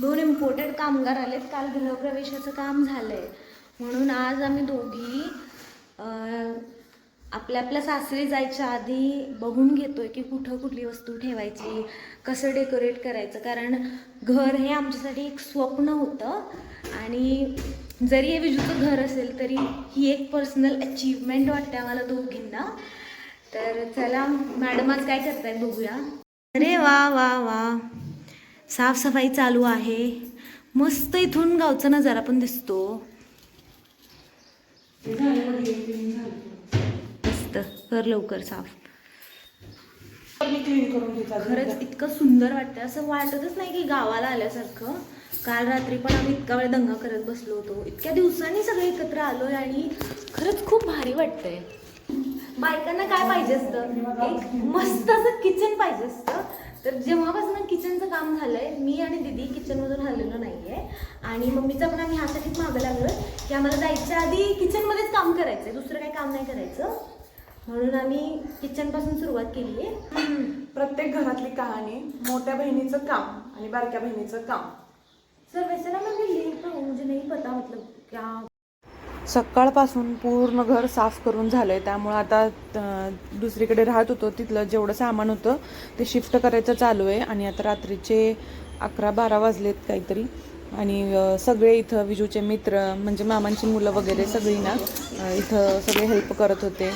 दोन इम्पोर्टेड कामगार आलेत. काल गृहप्रवेशाचं काम झालंय. म्हणून आज आम्ही दोघी आपल्या आपल्या सासरी जायच्या आधी बघून घेतोय की कुठं कुठली वस्तू ठेवायची कसं डेकोरेट करायचं. कारण घर हे आमच्यासाठी एक स्वप्न होतं. आणि जरी हे विजूचं घर असेल तरी ही एक पर्सनल अचीवमेंट वाटते आम्हाला दोघींना. तर चला मॅडम आज काय करतायत बघूया. अरे वा वा वा. साफसफाई चालू आहे. मस्त इथून गावचा नजारा पण दिसतो. मस्त कर लवकर साफ. खरंच इतकं सुंदर वाटतं असं वाटतच नाही की गावाला आल्यासारखं. काल रात्री पण आम्ही इतका वेळ दंगा करत बसलो होतो. इतक्या दिवसांनी सगळे एकत्र आलोय आणि खरंच खूप भारी वाटतंय. बायकांना काय पाहिजे असतं? एक मस्त असं किचन पाहिजे असतं. तर जेव्हापासून किचनचं काम झालंय मी आणि दिदी किचनमधून हल्लेलो नाहीये. आणि मम्मीचा पण आम्ही ह्यासाठीच मागं लागलोय की आम्हाला जायच्या आधी किचनमध्येच काम करायचंय दुसरं काही काम नाही करायचं. म्हणून आम्ही किचनपासून सुरुवात केली आहे प्रत्येक घरातली कहाणी मोठ्या बहिणीचं काम आणि बारक्या बहिणीचं काम. सर वैसे ना मैं भी लेट हूँ? मुझे नहीं पता मतलब क्या सकाळपासून पूर्ण घर साफ करून झालं आहे त्यामुळं आता दुसरीकडे राहत होतो. तिथलं जेवढं सामान होतं ते शिफ्ट करायचं चालू आहे. आणि आता रात्रीचे अकरा बारा वाजलेत काहीतरी. आणि सगळे इथं विजूचे मित्र म्हणजे मामांची मुलं वगैरे सगळी ना इथं सगळे हेल्प करत होते.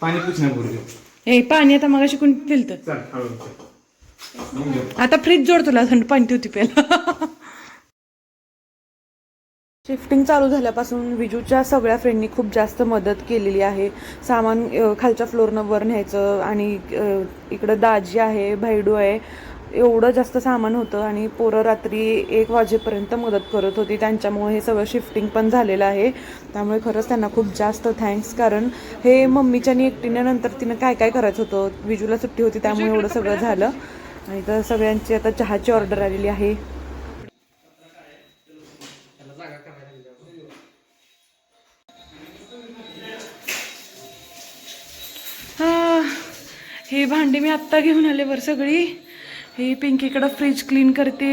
पाणी मर है पाणी आता मग कोणी दिलं चल हळू चल. मग जेव. आता फ्रीज जोड तुला थंड पाणी ठेवती प्यायला शिफ्टिंग चालू झाल्यापासून विजूच्या सगळ्या फ्रेंडनी खूप जास्त मदत केलेली आहे सामान अ, खालच्या फ्लोअरनं वर न्यायचं आणि अ, इकडं दाजी आहे भाईडू आहे एवढं जास्त सामान होतं आणि पोरं रात्री एक वाजेपर्यंत मदत करत होती. त्यांच्यामुळे हे सगळं शिफ्टिंग पण झालेलं आहे. त्यामुळे खरंच त्यांना खूप जास्त थँक्स कारण हे मम्मीच्या आणि एकटीने नंतर तिनं काय काय करायचं होतं? विजूला सुट्टी होती त्यामुळे एवढं सगळं झालं. आणि तर सगळ्यांची आता चहाची ऑर्डर आलेली आहे. हा, ही भांडी मी आत्ता घेऊन आले बरं सगळी. हे पिंकीकडं फ्रीज क्लीन करते.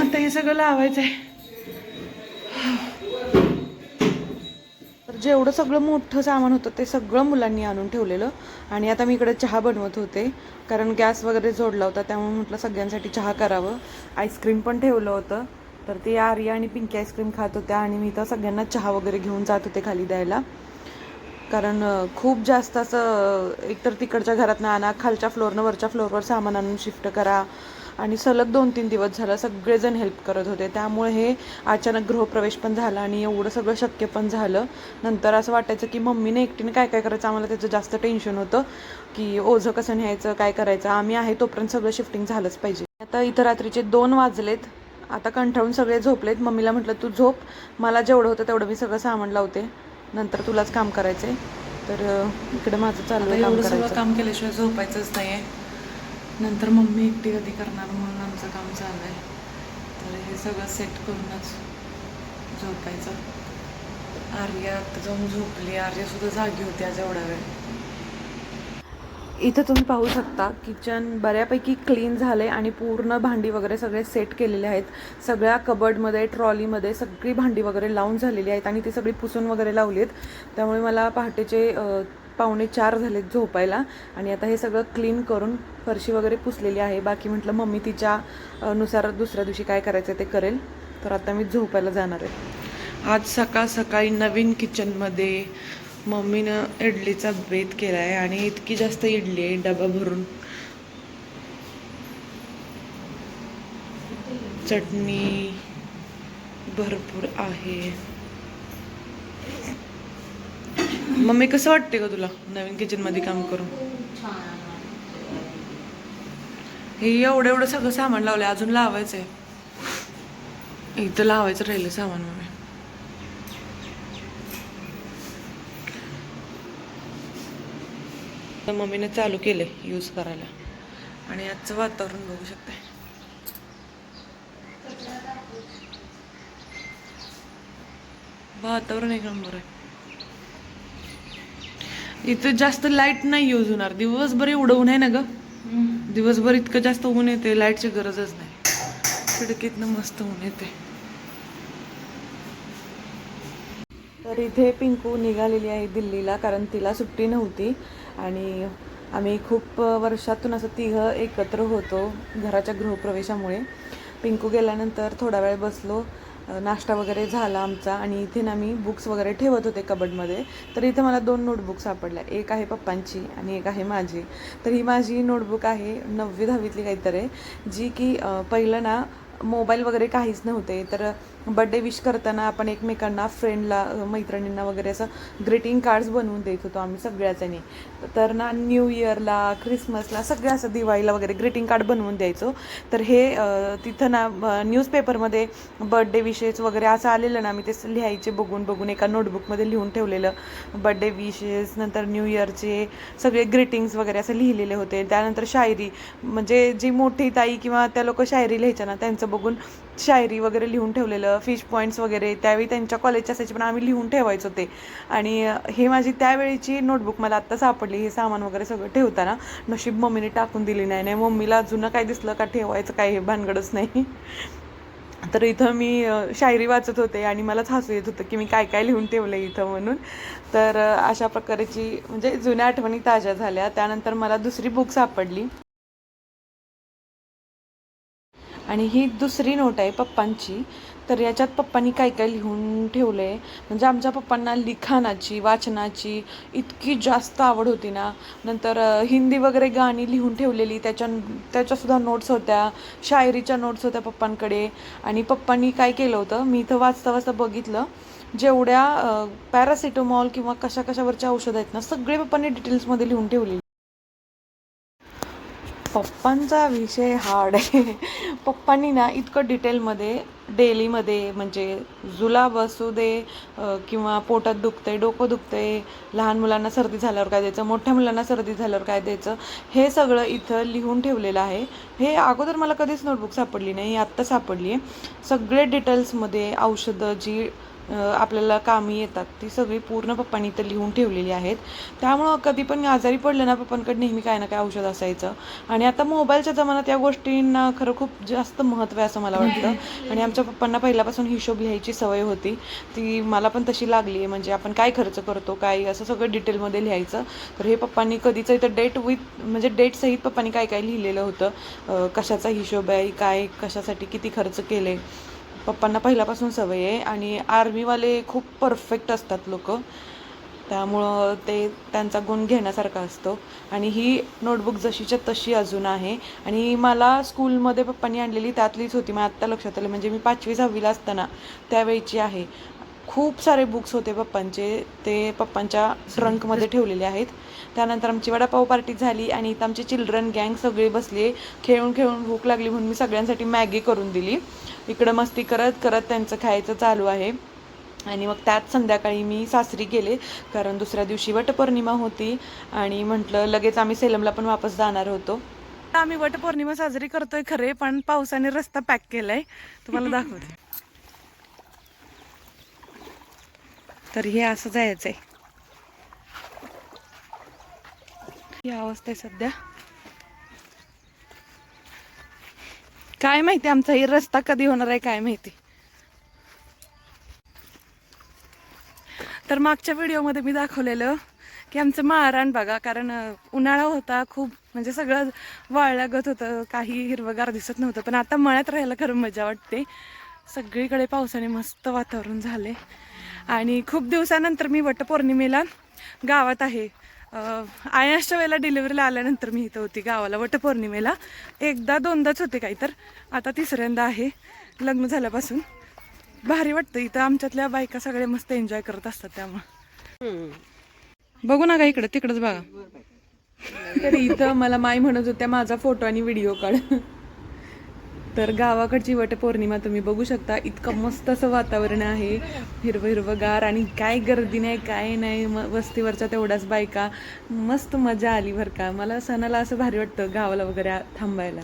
आता हे सगळं लावायचं आहे तर जेवढं सगळं मोठं सामान होतं ते सगळं मुलांनी आणून ठेवलेलं. आणि आता मी इकडे चहा बनवत होते. कारण गॅस वगैरे जोडला होता त्यामुळे म्हटलं सगळ्यांसाठी चहा करावं. आईस्क्रीम पण ठेवलं होतं. तर ते आर्या आणि पिंकी आईस्क्रीम खात होत्या आणि मी तर सगळ्यांना चहा वगैरे घेऊन जात होते खाली द्यायला. कारण खूप जास्त असं एकतर तिकडच्या घरातनं आणा खालच्या फ्लोअरनं वरच्या फ्लोअरवर सामान आणून शिफ्ट करा आणि सलग दोन तीन दिवस झालं सगळेजण हेल्प करत होते. त्यामुळे हे अचानक गृहप्रवेश पण झाला आणि एवढं सगळं शक्य पण झालं. नंतर असं वाटायचं की मम्मीने एकटीने काय काय करायचं? आम्हाला त्याचं जास्त टेन्शन होतं की ओझं कसं न्यायचं काय करायचं? आम्ही आहे तोपर्यंत सगळं शिफ्टिंग झालंच पाहिजे. आता इथं रात्रीचे दोन वाजलेत. आता कंठाळून सगळे झोपलेत. मम्मीला म्हटलं तू झोप. मला जेवढं होतं तेवढं मी सगळं सामान लावते. नंतर तुलाच काम करायचंय. तर अं, इकडे माझं चालू आहे काम करायचं. काम केल्याशिवाय झोपायचंच नाहीये. नंतर मम्मी एकटी कधी करणार म्हणून आमचं काम चालू आहे. तर हे सगळं सेट करूनच झोपायचं. आर्या आता जाऊन झोपली. आर्या सुद्धा जागी होती आज एवढा वेळ. इथं तुम्ही पाहू शकता किचन बऱ्यापैकी क्लीन झाले आणि पूर्ण भांडी वगैरे सगळे सेट केलेले आहेत. सगळ्या कबर्डमध्ये ट्रॉलीमध्ये सगळी भांडी वगैरे लावून झालेली आहेत आणि ती सगळी पुसून वगैरे लावली आहेत. त्यामुळे मला पहाटेचे पावणे चार झालेत झोपायला आणि आता हे सगळं क्लीन करून फरशी वगैरे पुसलेली आहे. बाकी म्हटलं मम्मी तिच्या नुसार दुसऱ्या दिवशी काय करायचं ते करेल. तर आता मी झोपायला जाणार आहे. आज सकाळ सकाळी नवीन किचनमध्ये मम्मीनं इडलीचा बेत केला आहे आणि इतकी जास्त इडली आहे डबा भरून. चटणी भरपूर आहे. मम्मी कसं वाटते का तुला नवीन किचनमध्ये काम करून? हे एवढं एवढं सगळं सामान लावलंय अजून लावायचं आहे इथं लावायचं राहिलं सामान मम्मी. तर मम्मीने चालू केले यूज करायला. आणि आजचं वातावरण बघू शकताय. वातावरण एक नंबर आहे. इथं जास्त लाइट नाही यूज होणार. दिवसभर एवढं ऊन आहे ना ग? दिवसभर इतकं जास्त ऊन येते लाईटची गरजच नाही. खिडकीतनं मस्त ऊन येते. तर इथे पिंकू निघालेली आहे दिल्लीला कारण तिला सुट्टी नव्हती. आणि आम्ही खूप वर्षातून असं तिघं एकत्र होतो घराच्या गृहप्रवेशामुळे. पिंकू गेल्यानंतर थोडा वेळ बसलो. नाश्ता वगैरे झाला आमचा आणि इथे ना मी बुक्स वगैरे ठेवत होते कबडमध्ये. तर इथे मला दोन नोटबुक सापडल्या. एक आहे पप्पांची आणि एक आहे माझी. तर ही माझी नोटबुक आहे नववी दहावीतली काहीतरी जी की पहिलं ना मोबाईल वगैरे काहीच नव्हते. तर बड्डे विश करताना आपण एकमेकांना फ्रेंडला मैत्रिणींना वगैरे असं ग्रीटिंग कार्ड्स बनवून देत होतो आम्ही सगळ्याजणी. तर ना न्यू इयरला क्रिसमसला सगळ्या असं दिवाळीला वगैरे ग्रीटिंग कार्ड बनवून द्यायचो. तर हे तिथं ना न्यूजपेपरमध्ये बड्डे विशेस वगैरे असं आलेलं ना मी ते लिहायचे बघून बघून एका नोटबुकमध्ये लिहून ठेवलेलं. बड्डे विशेस नंतर न्यू इयरचे सगळे ग्रीटिंग्स वगैरे असं लिहिलेले होते. त्यानंतर शायरी म्हणजे जी मोठी ताई किंवा त्या लोक शायरी लिहायच्या ना त्यांचं बघून शायरी वगैरे लिहून ठेवलेलं. फिश पॉईंट्स वगैरे त्यावेळी त्यांच्या कॉलेजच्या असायचे पण आम्ही लिहून ठेवायचो ते. आणि हे माझी त्यावेळीची नोटबुक मला आत्ता सापडली हे सामान वगैरे सगळं ठेवताना नशीब मम्मीने टाकून दिली. नाही नाही मम्मीला जुनं काय दिसलं का ठेवायचं काय हे भानगडच नाही. तर इथं मी शायरी वाचत होते आणि मलाच हसू येत होतं की मी काय काय लिहून ठेवलं इथं म्हणून. तर अशा प्रकारची म्हणजे जुन्या आठवणी ताज्या झाल्या. त्यानंतर मला दुसरी बुक सापडली. आणि ही दुसरी नोट आहे पप्पांची. तर याच्यात पप्पांनी काय काय लिहून ठेवलं आहे म्हणजे आमच्या पप्पांना लिखाणाची वाचनाची इतकी जास्त आवड होती ना. नंतर हिंदी वगैरे गाणी लिहून ठेवलेली. त्याच्या त्याच्यासुद्धा नोट्स होत्या. शायरीच्या नोट्स होत्या पप्पांकडे. आणि पप्पांनी काय केलं होतं? मी इथं वाचता वाचता बघितलं. जेवढ्या पॅरासिटामॉल किंवा कशा कशावरच्या औषधं आहेत ना सगळे पप्पांनी डिटेल्समध्ये लिहून ठेवलेली. पप्पांचा विषय हार्ड आहे. पप्पांनी ना इतकं डिटेलमध्ये डेलीमध्ये म्हणजे जुलाब असू दे किंवा पोटात दुखतंय डोकं दुखतंय लहान मुलांना सर्दी झाल्यावर काय द्यायचं मोठ्या मुलांना सर्दी झाल्यावर काय द्यायचं हे सगळं इथं लिहून ठेवलेलं आहे. हे अगोदर मला कधीच नोटबुक सापडली नाही आत्ता सापडली आहे. सगळे डिटेल्समध्ये औषधं जी आपल्याला कामी येतात. ती सगळी पूर्ण पप्पांनी इथं लिहून ठेवलेली आहेत. त्यामुळं कधी पण आजारी पडलं ना पप्पांकडे नेहमी काय ना काय औषध असायचं. आणि आता मोबाईलच्या जमान्यात या गोष्टींना खरं खूप जास्त महत्त्व आहे असं मला वाटतं. आणि आमच्या पप्पांना पहिल्यापासून हिशोब लिहायची सवय होती. ती मला पण तशी लागली आहे. म्हणजे आपण काय खर्च करतो काय असं सगळं डिटेलमध्ये लिहायचं. तर हे पप्पांनी कधीच इथं डेट विथ म्हणजे डेट सहित पप्पांनी काय काय लिहिलेलं होतं. कशाचा हिशोब आहे काय कशासाठी किती खर्च केले. पप्पांना पहिल्यापासून सवय आहे आणि आर्मीवाले खूप परफेक्ट असतात लोक. त्यामुळं ते त्यांचा गुण घेण्यासारखा असतो. आणि ही नोटबुक जशीच्या तशी अजून आहे. आणि मला स्कूलमध्ये पप्पांनी आणलेली त्यातलीच होती. मग आत्ता लक्षात आलं. म्हणजे मी पाचवी सहावीला असताना त्यावेळीची आहे. खूप सारे बुक्स होते पप्पांचे. ते पप्पांच्या ट्रंकमध्ये ठेवलेले आहेत. त्यानंतर आमची वडापाव पार्टी झाली आणि इथं आमची चिल्ड्रन गँग सगळी बसली. खेळून खेळून भूक लागली म्हणून मी सगळ्यांसाठी मॅगी करून दिली. इकडं मस्ती करत करत त्यांचं खायचं चालू आहे. आणि मग त्यात संध्याकाळी मी सासरी गेले. कारण दुसऱ्या दिवशी वटपौर्णिमा होती आणि म्हटलं लगेच आम्ही सेलमला पण वापस जाणार होतो. आम्ही वटपौर्णिमा साजरी करतोय खरे पण पावसाने रस्ता पॅक केलाय. तुम्हाला दाखवते. तर हे असं जायचंय. ही अवस्था आहे सध्या. काय माहिती आमचा ही रस्ता कधी होणार आहे काय माहिती. तर मागच्या व्हिडिओमध्ये मी दाखवलेलं की आमचं माळरान बघा कारण उन्हाळा होता खूप म्हणजे सगळं वाळल्यागत होतं काही हिरवगार दिसत नव्हतं पण आता मळ्यात राहायला खरं मजा वाटते. सगळीकडे पावसाने मस्त वातावरण झाले आणि खूप दिवसानंतर मी वटपौर्णिमेला गावात आहे. अं, आयाशच्या वेळेला डिलिव्हरीला आल्यानंतर मी इथं होती गावाला वटपौर्णिमेला. एकदा दोनदाच होते काही तर. आता तिसऱ्यांदा आहे लग्न झाल्यापासून. भारी वाटतं इथं. आमच्यातल्या बायका सगळ्या मस्त एन्जॉय करत असतात त्यामुळं. बघू ना का इकडं तिकडंच बघा. तर इथं मला माय म्हणत होत्या माझा फोटो आणि व्हिडिओ काढ. तर गावाकडची वटपौर्णिमा तुम्ही बघू शकता. इतकं मस्त असं वातावरण आहे. हिरवं हिरवंगार आणि काय गर्दी नाही काय नाही. म वस्तीवरच्या तेवढ्याच बायका. मस्त मजा आली बरं का. मला सणाला असं भारी वाटतं गावाला वगैरे थांबायला.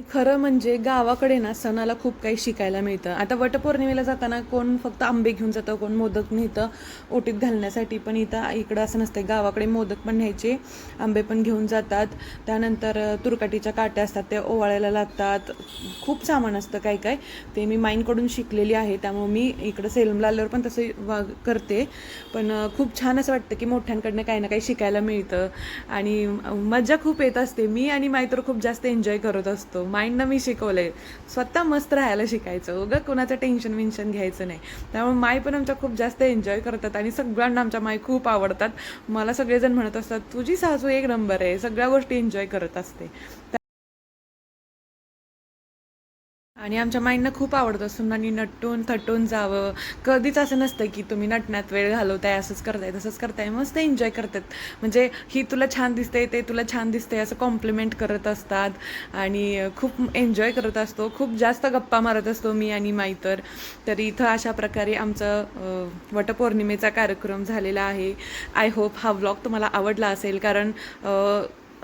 खरं म्हणजे गावाकडे ना सणाला खूप काही शिकायला मिळतं. आता वटपौर्णिमेला जाताना कोण फक्त आंबे घेऊन जातं कोण मोदक नेतं ओटीत घालण्यासाठी पण इथं इकडं असं नसतं गावाकडे मोदक पण न्यायचे आंबे पण घेऊन जातात. त्यानंतर तुरकाटीच्या काट्या असतात ते ओवाळायला लागतात. खूप सामान असतं काय काय. ते मी माईंकडून शिकलेली आहे त्यामुळे मी इकडं सेलमला आल्यावर पण तसं वा करते. पण खूप छान असं वाटतं की मोठ्यांकडनं काही ना काही शिकायला मिळतं. आणि मजा खूप येत असते. मी आणि माई तर खूप जास्त एन्जॉय करत असतो. माइंडनं मी शिकवलंय. स्वतः मस्त राहायला शिकायचं. उगं कोणाचं टेन्शन विन्शन घ्यायचं नाही. त्यामुळे माय पण आमच्या खूप जास्त एन्जॉय करतात आणि सगळ्यांना आमच्या माय खूप आवडतात. मला सगळेजण म्हणत असतात तुझी सासू एक नंबर आहे. सगळ्या गोष्टी एन्जॉय करत असते. आणि आमच्या माईंना खूप आवडतं सुनानी नटून थटून जावं. कधीच असं नसतं की तुम्ही नटण्यात वेळ घालवताय असंच करताय तसंच करताय. मस्त एन्जॉय करतात. म्हणजे ही तुला छान दिसते ते तुला छान दिसते असं कॉम्प्लिमेंट करत असतात. आणि खूप एन्जॉय करत असतो. खूप जास्त गप्पा मारत असतो मी आणि माई तर. तरी इथं अशा प्रकारे आमचं वटपौर्णिमेचा कार्यक्रम झालेला आहे. आय होप हा व्लॉग तुम्हाला आवडला असेल. कारण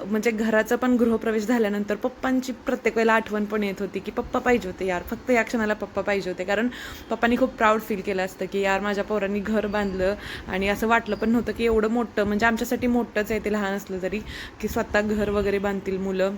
म्हणजे घराचा पण गृहप्रवेश झाल्यानंतर पप्पांची प्रत्येक वेळेला आठवण पण येत होती की पप्पा पाहिजे होते यार. फक्त या क्षणाला पप्पा पाहिजे होते. कारण पप्पांनी खूप प्राऊड फील केलं असतं की यार माझ्या पोरांनी घर बांधलं आणि असं वाटलं पण नव्हतं की एवढं मोठं म्हणजे आमच्यासाठी मोठंच आहे ते लहान असलं तरी की स्वतः घर वगैरे बांधतील मुलं.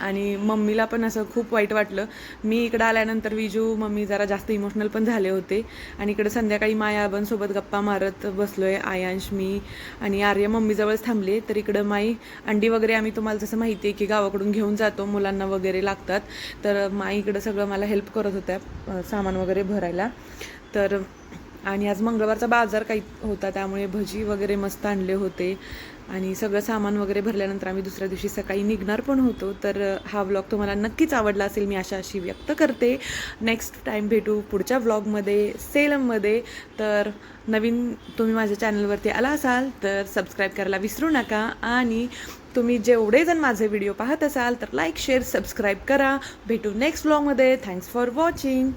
आणि मम्मीला पण असं खूप वाईट वाटलं. मी इकडं आल्यानंतर विजू मम्मी जरा जास्त इमोशनल पण झाले होते. आणि इकडं संध्याकाळी माया सोबत गप्पा मारत बसलोय आयांश मी आणि आर्य मम्मीजवळच थांबले. तर इकडं माई अंडी वगैरे आम्ही तुम्हाला जसं माहिती आहे की गावाकडून घेऊन जातो मुलांना वगैरे लागतात. तर माई इकडं सगळं मला हेल्प करत होत्या सामान वगैरे भरायला. तर आणि आज मंगळवारचा बाजार काही होता त्यामुळे भजी वगैरे मस्त आणले होते. आणि सगळं सामान वगैरे भरल्यानंतर आम्ही दुसऱ्या दिवशी सकाळी निघणार पण होतो. तर हा व्लॉग तुम्हाला नक्कीच आवडला असेल मी अशा अशी व्यक्त करते. नेक्स्ट टाईम भेटू पुढच्या व्लॉगमध्ये सेलममध्ये तर नवीन तुम्ही माझ्या चॅनलवरती आला असाल तर सबस्क्राईब करायला विसरू नका. आणि तुम्ही जेवढे जण माझे व्हिडिओ पाहत असाल तर लाईक शेअर सबस्क्राईब करा. भेटू नेक्स्ट व्लॉगमध्ये थँक्स फॉर वॉचिंग